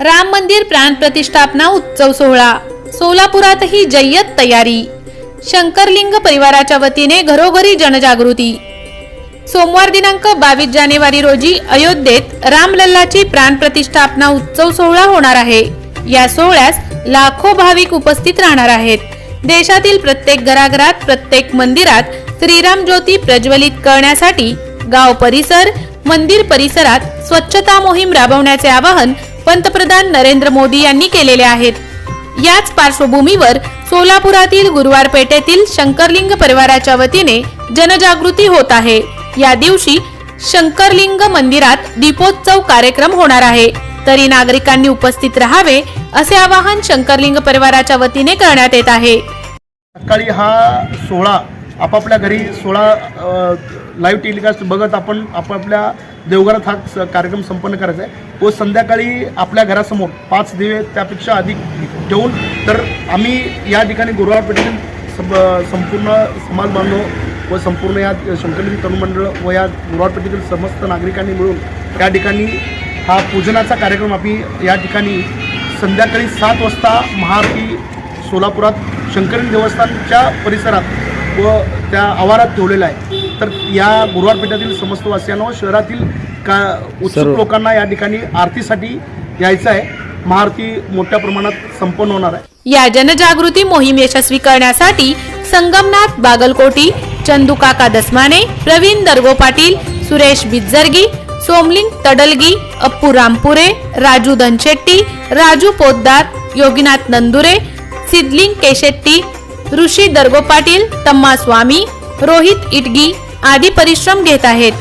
राम मंदिर प्राण प्रतिष्ठापना उत्सव सोहळा सोलापुरातही जय्यत तयारी शंकरलिंग परिवाराच्या वतीने घरोघरी जनजागृती. सोमवार दिनांक बावीस जानेवारी रोजी अयोध्येत रामलल्लाची प्राण प्रतिष्ठापना उत्सव सोहळा होणार आहे. या सोहळ्यास लाखो भाविक उपस्थित राहणार आहेत. देशातील प्रत्येक घराघरात प्रत्येक मंदिरात श्रीराम ज्योती प्रज्वलित करण्यासाठी गाव परिसर मंदिर परिसरात स्वच्छता मोहीम राबवण्याचे आवाहन पंतप्रधान नरेंद्र मोदी यांनी केलेले आहेत. याच पार्श्वभूमीवर सोलापुरातील गुरुवार पेठेतील शंकरलिंग परिवाराच्या वतीने जनजागृती होत आहे. या दिवशी शंकरलिंग मंदिरात दीपोत्सव कार्यक्रम होणार आहे. तरी नागरिकांनी उपस्थित राहावे असे आवाहन शंकरलिंग परिवाराच्या वतीने करण्यात येत आहे. सकाळी हा सोहळा आपापल्या घरी सोहळा लाईव्ह टेलिकास्ट बघत आपण आपापल्या देवघरात हा स- कार्यक्रम संपन्न करायचा आहे. व संध्याकाळी आपल्या घरासमोर पाच दिवे त्यापेक्षा अधिक ठेवून तर आम्ही या ठिकाणी गुरुवार पेठेतील सब संपूर्ण समाज बांधव व संपूर्ण या शंकरलिंग तरुण मंडळ व या गुरुवार पेठेतील समस्त नागरिकांनी मिळून या ठिकाणी हा पूजनाचा कार्यक्रम आम्ही या ठिकाणी संध्याकाळी सात वाजता महाआरती सोलापुरात शंकरी देवस्थानच्या परिसरात व त्या आवारात ठेवलेला आहे. तर या गुरुवार पेठातील समस्त वासियांना व शहरातील का उत्सुक लोकांना या ठिकाणी आरतीसाठी यायचं आहे. महाआरती मोठ्या प्रमाणात संपन्न होणार आहे. या जनजागृती मोहीम यशस्वी करण्यासाठी संगमनाथ बागलकोटी चंदू काका दसमाने प्रवीण दर्गो पाटील सुरेश बिज्जर्गी सोमलिंग तडलगी अप्पू रामपुरे राजू धनशेट्टी राजू पोद्दार योगीनाथ नंदुरे सिद्धलिंग केशेट्टी ऋषी दर्गो पाटील तम्मा स्वामी रोहित इटगी आदी परिश्रम घेत आहेत.